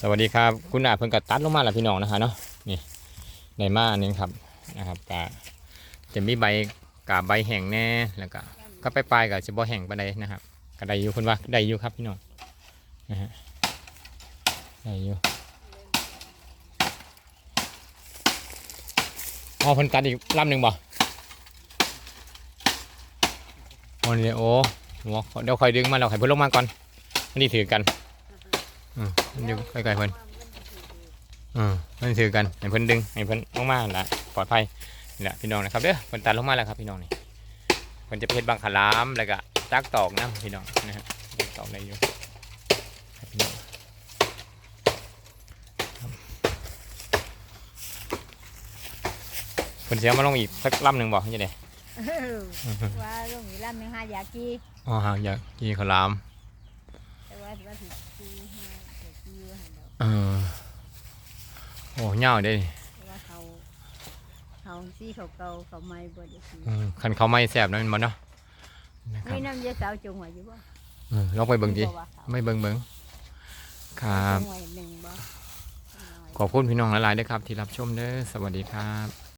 สวัสดีครับคุณอาเพิ่งกัตัดลงมาแล้วพี่น้องนะคะเนาะนี่ในมาอันนี้ครับนะครับกะจะมีใบกาบใบแห้งแน่แล้วก็ก็ไปปลายกับจะบ่แห้งปานใดนะครับก็ได้อยู่คุณว่าได้อยู่ครับพี่น้องนะฮะได้อยู่อ๋อเพิ่นตัดอีกลำหนึ่งบ่โอ้นี่โอ้หัวเดี๋ยวคอยดึงมาเราให้เพิ่นลงมาก่อนอันนี้ถือกัน อืมมันอยู่ใกล้ๆเพิ่นอืมเพิ่นถือกันให้เพิ่นดึงให้เพิ่นลงมาละปลอดภัยนี่แหละพี่น้องนะครับเด้อเพิ่นตัดลงมาแล้วครับพี่น้องนี่เพิ่นจะเพชรบางขลามแล้วก็จักตอกน้ำพี่น้องนะฮะจักตอกได้อยู่ครับพี่น้องครับเพิ่นเสียมาลงอีกสักลำหนึ่งบอกยังไงเออว่าลงนี้ลำหนึ่งห้าอยากกี้อ๋อหากอยากกินขลาม แต่ว่าว่าสิกี้ห้าอยากกี้ว่าหันดอก เออโอ้เหงาเด้นี่แต่ว่าเขาเขาซีเขาเก่าเขาไม่บ่ได้กินอืมคันเขาไม่แสบนั่นมันเนาะนะครับมีน้ำเยอะสาวจงไว้อยู่บ่เออลองไปเบิ่งดิบ่ว่าเขาไม่เบิ่งเบิ่งครับจงไว้หนึ่งบ่ขอบคุณพี่น้องหลายๆด้วยครับ ที่รับชมเด้อสวัสดีครับ